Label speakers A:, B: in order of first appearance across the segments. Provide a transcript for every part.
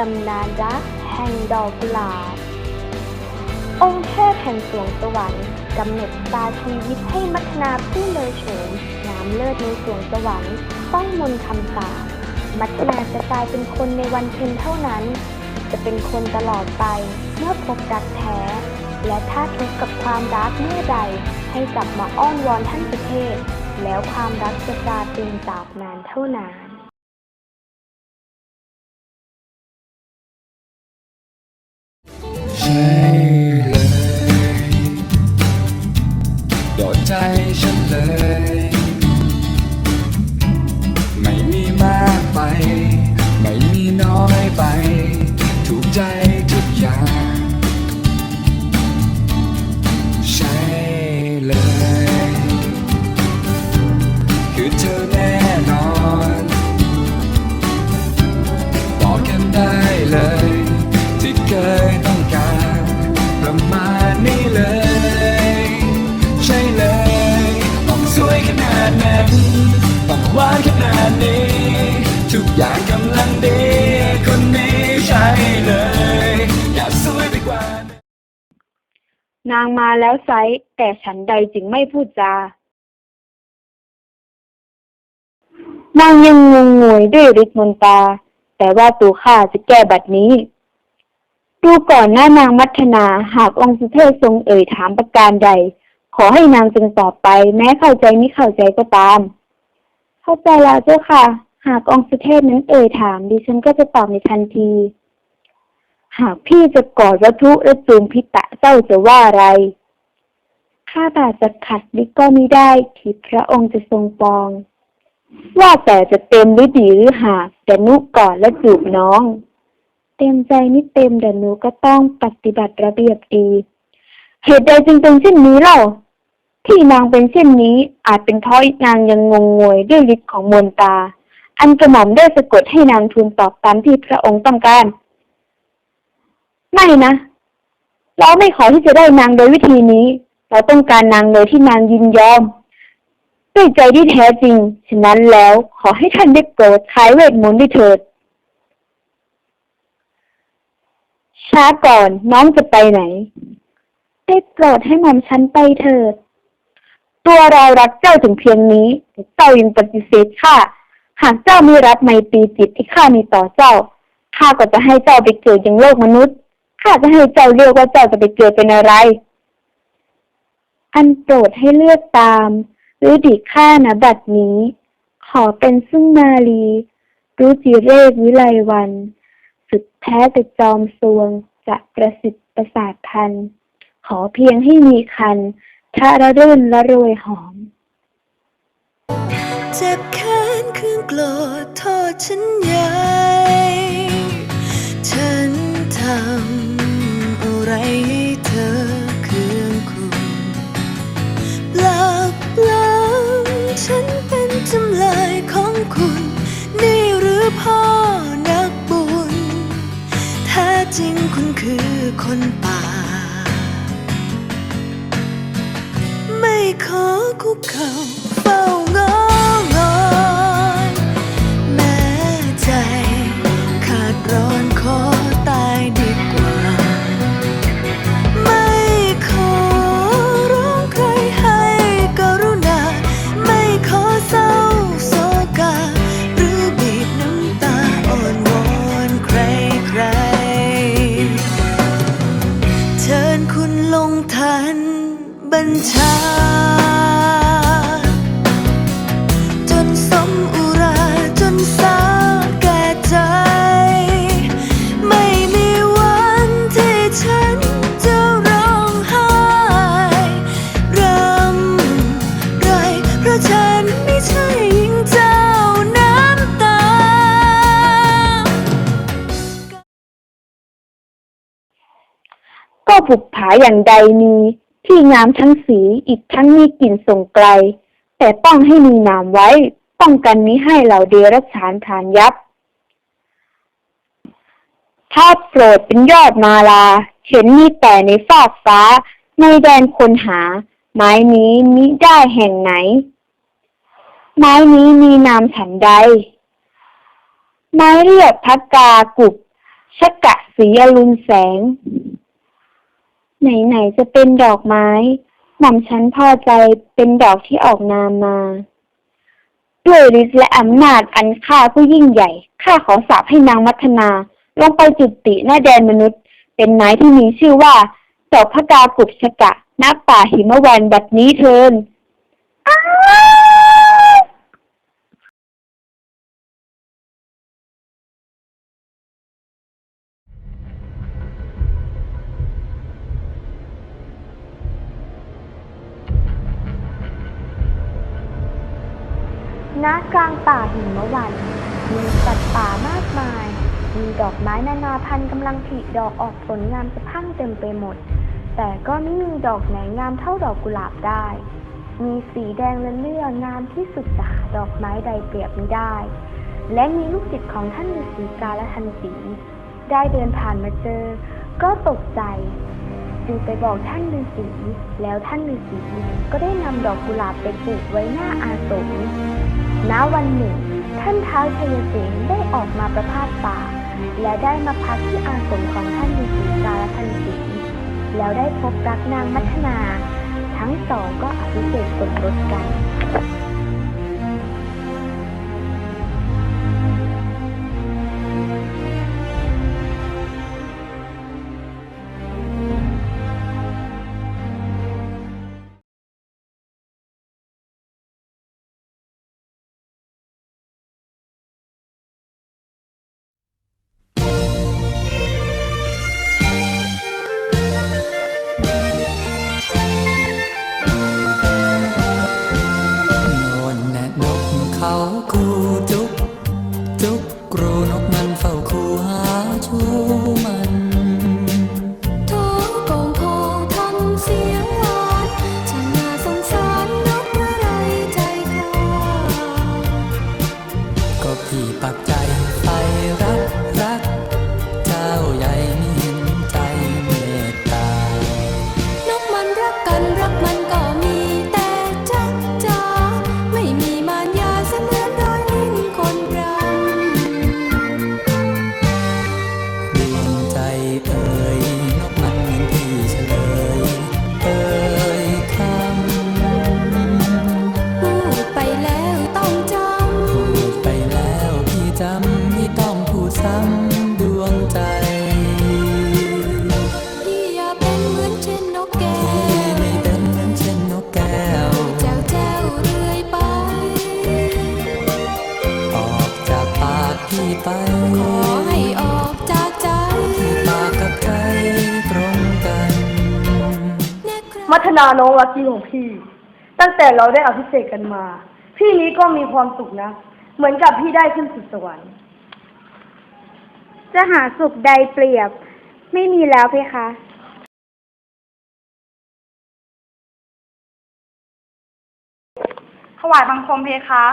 A: ตำนานรักแห่งดอกกุหลาบ องค์เทพแห่งสวงสวรรค์กำหนดตาชีวิตให้มัทนาผู้เลยโฉมงามเลิศในสวงสวรรค์ต้องมนคำสาปมัทนาจะกลายเป็นคนในวันเพ็ญเท่านั้น จะเป็นคนตลอดไปเมื่อพบรักแท้ และถ้าทุกข์กับความรักเมื่อใด ให้กลับมาอ้อนวอนท่านสุเทพแล้วความรักจะตราตรึงตราบนานเท่านาน
B: ใทุกอย่างกำลังดีคนนี้ใช่เลย อยากสวยไปกว่านา
A: งมาแล้วไซแต่ฉันใดจึงไม่พูดจา นางยังงงงวยด้วยฤทธิ์มนตา แต่ว่าตัวข้าจะแก้บัดนี้ ดูก่อนหน้านางมัทนาหากองค์สุเทพทรงเอ่ยถามประการใด ขอให้นางจึงตอบไป แม้เข้าใจไม่เข้าใจก็ตาม เข้าใจแล้วเจ้าค่ะ หากองสุเทพนั้นเอ่ยถามดิฉันก็จะตอบในทันที หากพี่จะกอดวัตถุและจูงพิตะเจ้าจะว่าอะไร ข้าบาทจะขัดลิก็มิได้ที่พระองค์จะทรงปอง ว่าแต่จะเต็มหรือดีหรือหากแต่นุกอดและจูบน้อง เต็มใจนี่เต็มแต่หนูก็ต้องปฏิบัติระเบียบดี เหตุใดจึงเป็นเช่นนี้เล่าที่นางเป็นเช่นนี้อาจเป็นเพราะนางยังงงงวยด้วยฤทธิ์ของมวนตา อันกระหม่อมได้สะกดให้นางทูลตอบตามที่พระองค์ต้องการ ไม่นะ เราไม่ขอที่จะได้นางโดยวิธีนี้ เราต้องการนางโดยที่นางยินยอมด้วยใจที่แท้จริง ฉะนั้นแล้วขอให้ท่านได้โปรดคลายเวทมนต์ด้วยเถิด ช้าก่อนน้องจะไปไหน ได้โปรดให้หม่อมฉันไปเถิด ตัวเรารักเจ้าถึงเพียงนี้แต่เจ้ายังปฏิเสธข้า หากเจ้ามีรักไมตรีจิตที่ข้ามีต่อเจ้า ข้าก็จะให้เจ้าไปเกิดยังโลกมนุษย์ ข้าจะให้เจ้าเลือกว่าเจ้าจะไปเกิดเป็นอะไร อันโปรดให้เลือกตาม หรือดิข้านะบัดนี้ ขอเป็นซึ่งนาลีรู้จิเรศวิไลวัน สุดแท้แต่จอมสวงจะประสิทธิ์ประสาทพัน ขอเพียงให้มีคันทะระรื่นละรวยหอม
C: เจ็บแค้นเครื่องโกรธโทษฉันใหญ่ฉันทำอะไรให้เธอเคืองคุณปลักปล้ำฉันเป็นจำเลยของคุณ นี่หรือพ่อนักบุญแท้จริงคุณคือคนป่า ไม่ขอคุกเข่าเฝ้างอ
A: ผุกผาอย่างใดมีที่งามทั้งสีอีกทั้งมีกลิ่นส่งไกล แต่ต้องให้มีนามไว้ ป้องกันมิให้เหล่าเดรัจฉานทานยับ ถ้าโปรดเป็นยอดมาลา เห็นมีแต่ในฟากฟ้า ในแดนคนหา ไม้นี้มิได้แห่งไหน ไม้นี้มีนามฉันใด ไม้เรียกพักกากุบชกะสีอรุณแสง ไหนๆจะเป็นดอกไม้ หม่อมฉันพอใจเป็นดอกที่ออกนามมาด้วยฤทธิ์และอำนาจอันค่าผู้ยิ่งใหญ่ ข้าขอสาบให้นางมัทนา ลงไปจุติหน้าแดนมนุษย์ เป็นไม้ที่มีชื่อว่าดอกพระกากุบชกะนักป่าหิมวันบัดนี้เทินอ้า
D: ณกลางป่าหิมวัน มีสัตว์ป่ามากมาย มีดอกไม้นานาพันธุ์กำลังผลิดอกออกผลงามสะพั่งเต็มไปหมด แต่ก็ไม่มีดอกไหนงามเท่าดอกกุหลาบได้ มีสีแดงและเลืองามที่สุดจะหาดอกไม้ใดเปรียบไม่ได้ และมีลูกศิษย์ของท่านฤาษีกาละทันสีได้เดินผ่านมาเจอ ก็ตกใจจึงไปบอกท่านฤาษีแล้วท่านฤาษีก็ได้นำดอกกุหลาบไปปลูกไว้หน้าอาสม ณวันหนึ่ง ท่านท้าวชัยเสนได้ออกมาประพาสป่า และได้มาพักที่อาสมของท่านฤาษีกาลทันสีแล้วได้พบรักนางมัทนา ทั้งสองก็อภิเษกสมรสกัน
E: ครับ
F: มัทนาน้องรักที่ของพี่ ตั้งแต่เราได้อภิเษกกันมา พี่นี้ก็มีความสุขนะ เหมือนกับพี่ได้ขึ้นสู่สวรรค์
A: จะหาสุขใดเปรียบ ไม่มีแล้วเพคะ
G: ถวายบังคมเพคะ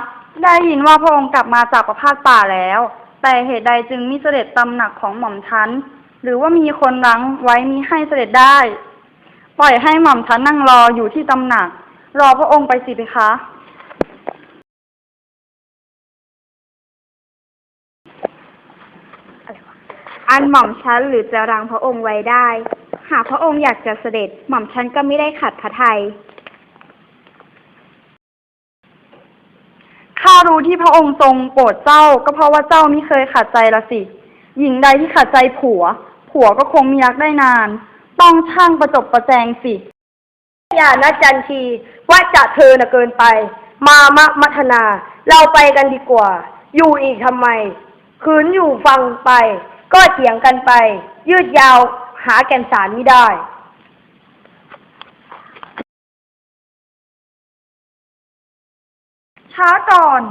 G: ได้ยินว่าพระองค์กลับมาจากประพาสป่าแล้ว แต่เหตุใดจึงมิเสด็จตำหนักของหม่อมชันหรือว่ามีคนรั้งไว้มิให้เสด็จได้ ปล่อยให้หม่อมชันนั่งรออยู่ที่ตำหนัก รอพระองค์ไปสิเพคะ
A: อันหม่อมฉันหรือจะรังพระองค์ไว้ได้ หากพระองค์อยากจะเสด็จหม่อมฉันก็ไม่ได้ขัดพระทัย
G: ข้ารู้ที่พระองค์ทรงโปรดเจ้า ก็เพราะว่าเจ้าไม่เคยขัดใจละสิ หญิงใดที่ขัดใจผัว ผัวก็คงไมียักได้นาน ต้องช่างประจบประแจงสิ
F: อย่านะจันทีว่าจะเธอน่ะเกินไป มามะมัทนา เราไปกันดีกว่า อยู่อีกทำไม คืนอยู่ฟังไป ก็เถียงกันไป ยืดยาวหาแก่นสารไม่ได้
G: ช้าก่อน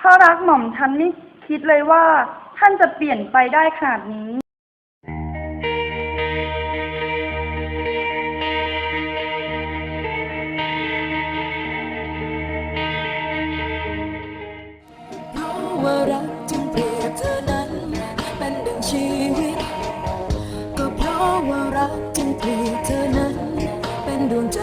G: พระรักหม่อมฉันไม่คิดเลยว่า ท่านจะเปลี่ยนไปได้ขนาดนี้
C: ว่ารักจึงเปรียบเธอนั้น เป็นดวงใจ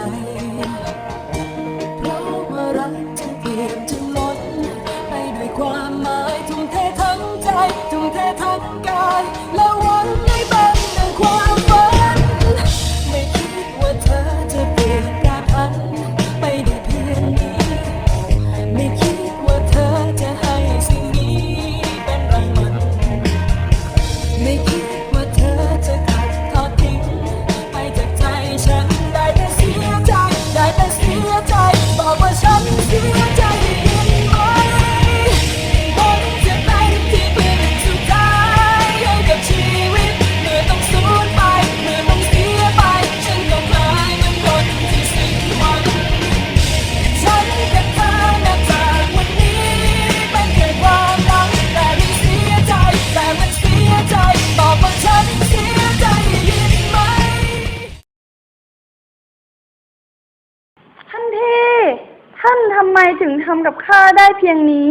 G: ถึงทำกับข้าได้เพียงนี้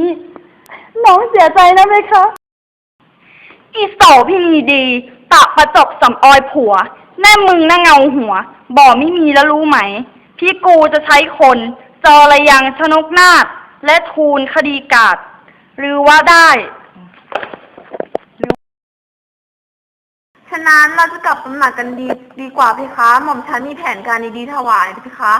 G: น้องเสียใจนะไหมคะ อีโสพี่มีดีตะประจบสำออยผัวแน่มึงน่าเงาหัว บ่ไม่มีแล้วรู้ไหม พี่กูจะใช้คน จอระยังชนกนาฏและทูลคดีกาดหรือว่าได้
H: ฉะนั้นเราจะกลับตำหนักกันดีดีกว่าเพคะ หม่อมฉันมีแผนการดีๆถวายเพคะ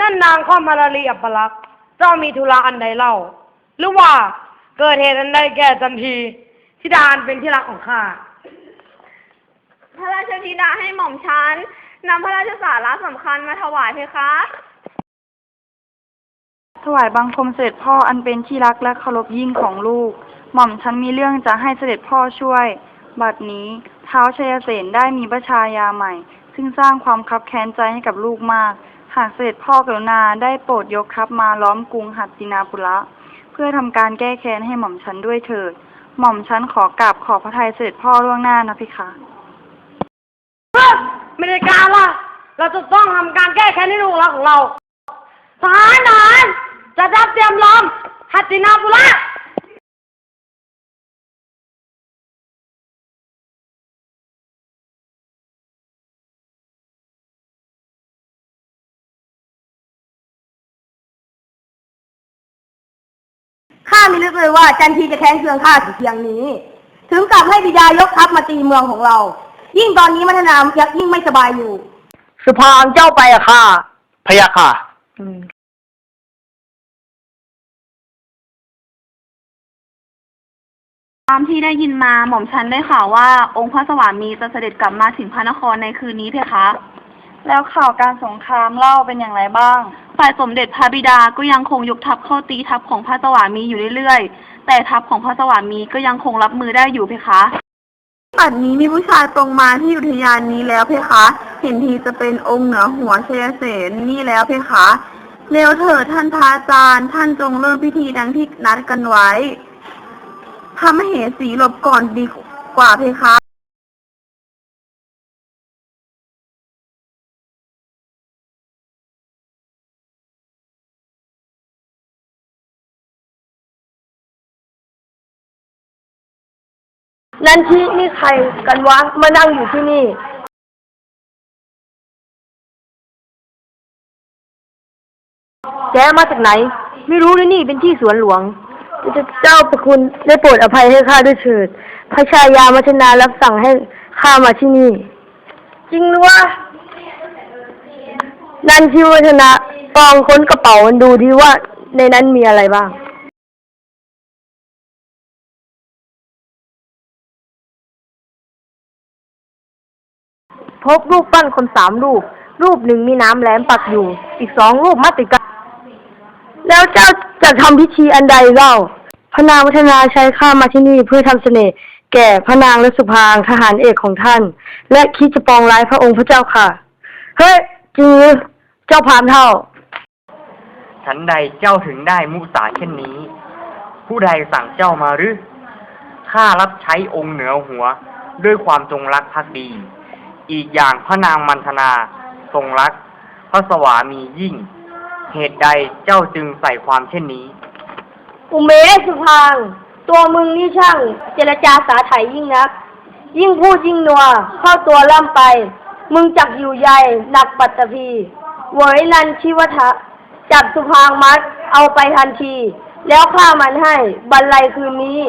F: นั่นนางข้อมาราลีอัปลักษณ์เจ้ามีธุระอันใดเล่า หรือว่าเกิดเหตุอันใดแก่จันทีที่ดานเป็นที่รักของข้า
I: พระราชธิดาให้หม่อมฉันนำพระราชสาระสำคัญมาถวายเพคะ
G: ถวายบังคมเสด็จพ่ออันเป็นที่รักและเคารพยิ่งของลูก หม่อมฉันมีเรื่องจะให้เสด็จพ่อช่วย บัดนี้เท้าวชัยเสนได้มีพระชายาใหม่ ซึ่งสร้างความคับแค้นใจให้กับลูกมาก หากเสด็จพ่อกรุณาได้โปรดยกทัพมาล้อมกรุงหัตตินาปุระ เพื่อทำการแก้แค้นให้หม่อมฉันด้วยเถิด หม่อมฉันขอกราบขอพระทัยเสด็จพ่อล่วงหน้านะพี่คะ
F: ไม่ได้การละเราจะต้องทำการแก้แค้นให้ลูกรักของเราทหารทหารจะรับเตรียมล้อมหัตตินาปุระ
H: ข้าไม่นึกเลยว่าจันทีจะแค้นเคืองข้าถึงเพียงนี้ ถึงกับให้บิดายกทัพมาตีเมืองของเรา ยิ่งตอนนี้มัทนายักยิ่งไม่สบายอยู่
F: สุพางเจ้าไปอะค่ะ
J: พะยะค่ะ
K: ตามที่ได้ยินมาหม่อมฉันได้ข่าวว่า องค์พระสวามีจะเสด็จกลับมาถึงพระนครในคืนนี้เพคะ
G: แล้วข่าวการสงครามเล่าเป็นอย่างไรบ้าง
K: ฝ่ายสมเด็จพระบิดาก็ยังคงยกทัพเข้าตีทัพของพระสวามีอยู่เรื่อยๆ แต่ทัพของพระสวามีก็ยังคงรับมือได้อยู่เพคะ
H: ปัดนี้มีผู้ชายตรงมาที่อุทยานนี้แล้วเพคะ เห็นทีจะเป็นองค์เหนือหัวเชยเสนนี่แล้วเพคะเร็วเถิดท่านพระอาจารย์ ท่านจงเริ่มพิธีดังที่นัดกันไว้พระมเหสีหลบก่อนดีกว่าเพคะ
F: นันทีนี่ใครกันวะ มานั่งอยู่ที่นี่แกมาจากไหน ไม่รู้เลยนี่เป็นที่สวนหลวง เจ้าประคุณได้โปรดอภัยให้ข้าด้วยเถิด พระชายามัชนารับสั่งให้ข้ามาที่นี่ จริงหรือวะนันทิวัฒนะลองค้นกระเป๋ามันดูดีว่าในนั้นมีอะไรบ้าง พบรูปปั้นคนสามรูป รูปหนึ่งมีน้ำแหลมปักอยู่ อีกสองรูปมัดติดกัน แล้วเจ้าจะทำพิธีอันใดเล่า พระนางวัฒนาใช้ข้ามาที่นี่เพื่อทำเสน่ห์แก่พระนางและสุพางทหารเอกของท่าน และคิดจะปองร้ายพระองค์พระเจ้าค่ะ เฮ้ยจริงหรือเจ้าพามเท่า
J: ฉันใดเจ้าถึงได้มุสาเช่นนี้ ผู้ใดสั่งเจ้ามาหรือข้ารับใช้องค์เหนือหัว ด้วยความจงรักภักดี อีกอย่างพระนางมันธนาทรงรัก พระสวามียิ่ง เหตุใดเจ้าจึงใส่ความเช่นนี้
F: อุเมสุพางตัวมึงนี่ช่าง เจรจาสาไถยิ่งนัก ยิ่งพูดยิ่งนัว เข้าตัวล่ำไป มึงจักอยู่ใหญ่หนักปัตตภีเวยนันชิวทะจับสุพางมัดเอาไปทันที แล้วฆ่ามันให้บรรลัยคืนนี้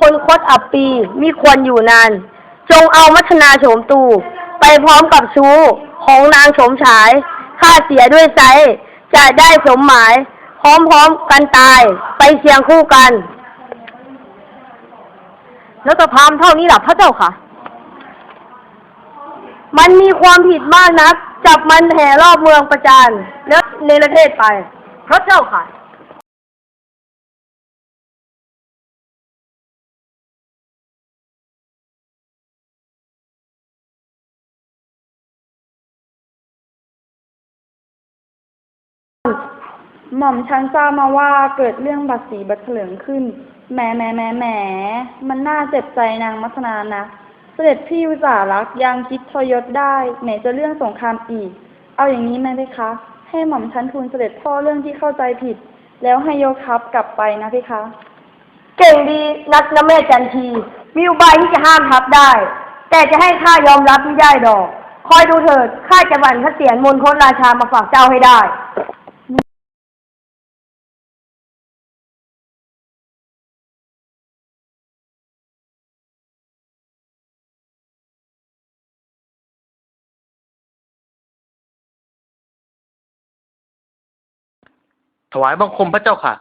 F: คนคดอับปีมิควรอยู่นาน จงเอามัทนาโฉมตู ไปพร้อมกับชู้ของนางโฉมฉายฆ่าเสียด้วยไซจะได้สมหมาย พร้อมๆกันตาย ไปเคียงคู่กัน แล้วตะพามเท่านี้หลับพระเจ้าค่ะ มันมีความผิดมากนัก จับมันแห่รอบเมืองประจานแล้วในประเทศไป พระเจ้าค่ะ
G: หม่อมฉันทราบมาว่าเกิดเรื่องบัตรสีบัตรเถลิงขึ้นแหมแหมแหมแหมมันน่าเจ็บใจนางมัทนานะเสด็จพี่อุตสารักษ์ยังคิดทรยศได้ไหนจะเรื่องสงครามอีก เอาอย่างนี้ไหมเพคะ ให้หม่อมฉันทูลเสด็จพ่อเรื่องที่เข้าใจผิด แล้วให้ยกทัพกลับไปนะเพคะ
F: เก่งดีนักนะแม่จันที มีอุบายที่จะห้ามทับได้ แต่จะให้ข้ายอมรับไม่ได้ดอก คอยดูเถิดข้าจะบั่นพระเสียรมนคตราชามาฝากเจ้าให้ได้
L: ถวายบังคมพระเจ้าค่ะ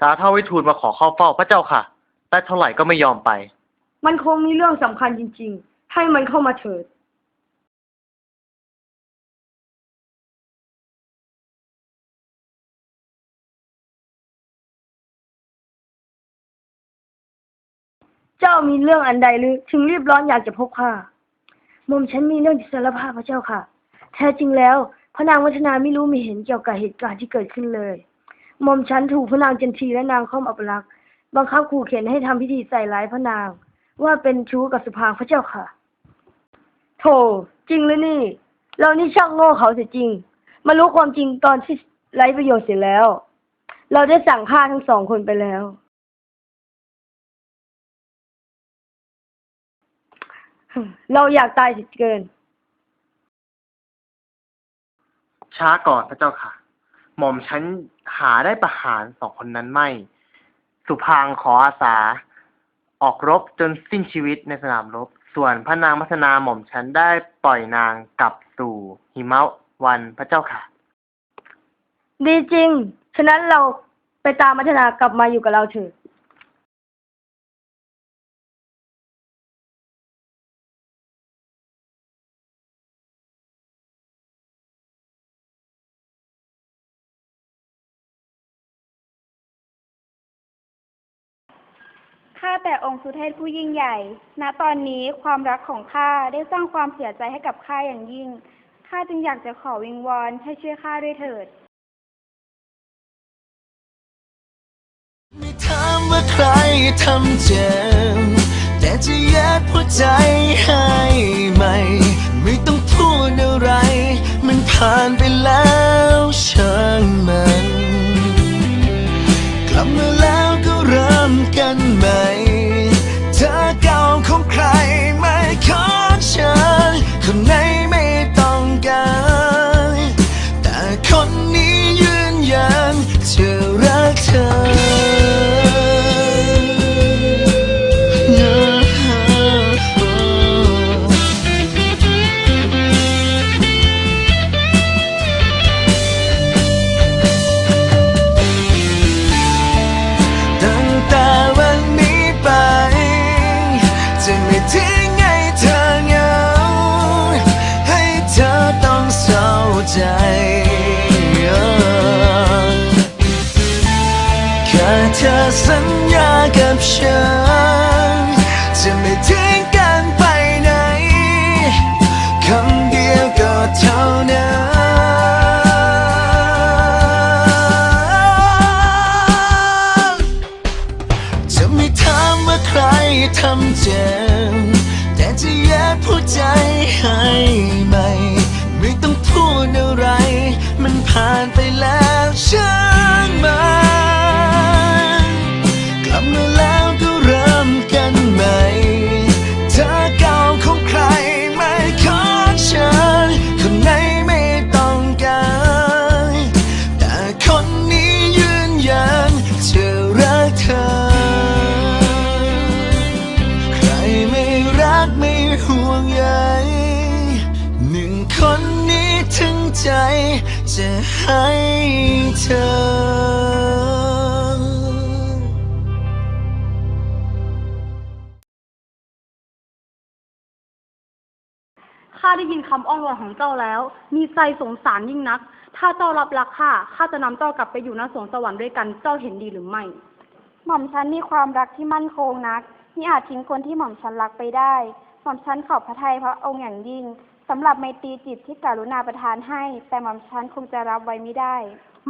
L: ท้าเท่าวิทูลมาขอเข้าเฝ้าพระเจ้าค่ะ แต่เท่าไหร่ก็ไม่ยอมไป
F: มันคงมีเรื่องสำคัญจริง ๆ ให้มันเข้ามาเถิด เจ้ามีเรื่องอันใดหรือถึงรีบร้อนอยากจะพบข้าหม่อมฉันมีเรื่องที่สารภาพพระเจ้าค่ะ แท้จริงแล้ว พระนางวัฒนาไม่รู้ไม่เห็นเกี่ยวกับเหตุการณ์ที่เกิดขึ้นเลย หม่อมฉันถูกพระนางจันทีและนางข้อมอัปลักษณ์บังคับขู่เข็นให้ทำพิธีใส่ร้ายพระนาง ว่าเป็นชู้กับสุภางพระเจ้าค่ะ โธ่จริงหรือนี่ เรานี่ช่างโง่เขาเสียจริง มารู้ความจริงตอนที่ไร้ประโยชน์เสียแล้ว เราได้สั่งฆ่าทั้งสองคนไปแล้ว เราอยากตายสิเกิน
L: ช้าก่อนพระเจ้าค่ะ หม่อมฉันหาได้ประหารสองคนนั้นไม่ สุพางขออาสา ออกรบจนสิ้นชีวิตในสนามรบ ส่วนพระนางมัทนาหม่อมฉันได้ปล่อยนางกลับสู่หิมะวันพระเจ้าค่ะ
F: ดีจริง ฉะนั้นเราไปตามมัทนากลับมาอยู่กับเราเถอะ
D: องค์สุเทพผู้ยิ่งใหญ่ ณ ตอนนี้ความรักของข้าได้สร้างความเสียใจให้กับข้าอย่างยิ่ง ข้าจึงอยากจะขอวิงวอนให้ช่วยข้าด้วยเถิด
E: ไม่ถามว่าใครทำเจ็บแต่จะยัดหัวใจให้ไหม ไม่ต้องพูดอะไร มันผ่านไปแล้วช่างมัน กลับมาแล้วก็เริ่มกันใหม่ เธอสัญญากับฉันจะไม่
G: ได้ยินคำอ้อนวอนของเจ้าแล้ว มีใจสงสารยิ่งนัก ถ้าเจ้ารับรักข้าข้าจะนำเจ้ากลับไปอยู่ณสวงสวรรค์ด้วยกันเจ้าเห็นดีหรือไม่
D: หม่อมฉันมีความรักที่มั่นคงนักมิอาจทิ้งคนที่หม่อมฉันรักไปได้ หม่อมฉันขอบพระทัยพระองค์อย่างยิ่งแสำ
M: หรับไมตรีจิตที่กรุณาประทานให้ แต่หม่อมฉันคงจะรับไว้ไม่ได้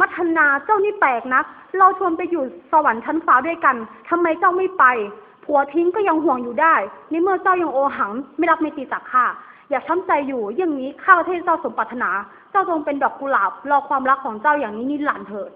N: มัทนาเจ้านี่แปลกนัก เราชวนไปอยู่สวรรค์ชั้นฟ้าด้วยกันทำไมเจ้าไม่ไป ผัวทิ้งก็ยังห่วงอยู่ได้ในเมื่อเจ้ายังโอหัง ไม่รับเมตรีจากข้า อย่าช้ำใจอยู่อย่างนี้ข้าประเทศเจ้าสมปรารถนา เจ้าจงเป็นดอกกุหลาบรอความรักของเจ้าอย่างนี้นิรันดร์เถิด